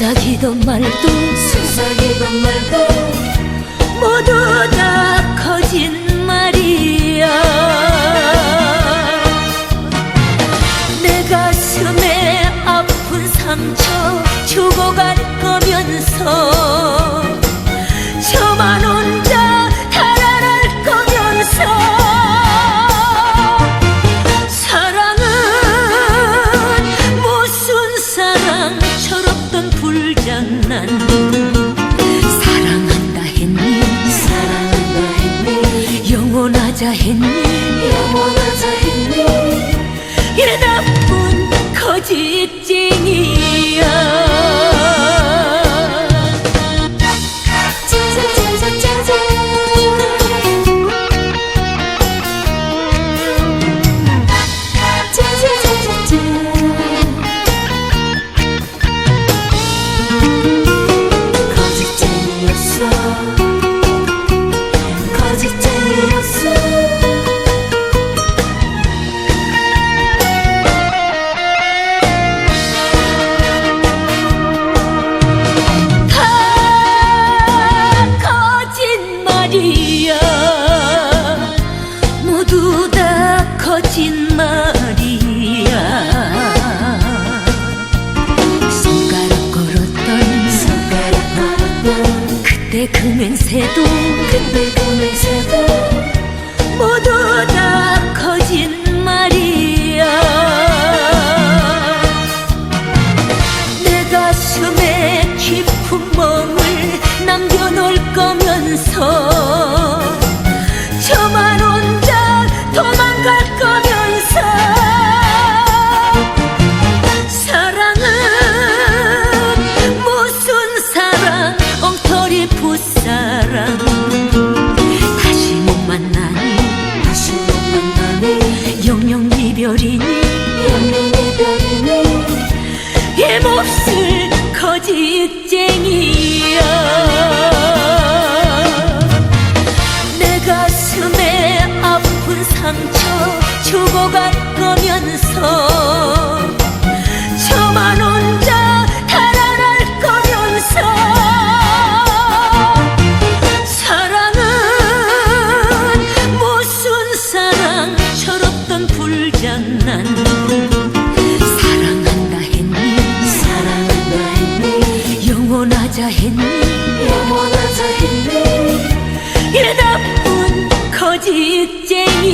속삭이던 말도 속삭이던 말도 모두 다 거짓말이야. 내 가슴에 아픈 상처 주고 갈 거면서 저만 혼자 달아날 거면서 사랑은 무슨 사랑 철없던 불장난 사랑한다 했니? 사랑한다 했니? 영원하자 했니? 영원하자 했니? 이 나쁜 거짓쟁 거짓말이야. 모두 다 거짓말이야. 손가락 걸었던 손가락 걸었던 그때 그 맹세도 그때 그 맹세도 모두 다 거짓말이야. 내 가슴에 깊은 멍을 남겨놓을 거면서 사랑 다시 못 만나니 다시 못 만나니. 영영 이별이니 영영 이별이니. 이 몹쓸 거짓쟁이야 내 가슴에 아픈 상처 주고 갈 거면서 사랑한다 했니? 사랑한다 했니? 영원하자 했니? 영원하자 했니? 이 나쁜 거짓쟁이야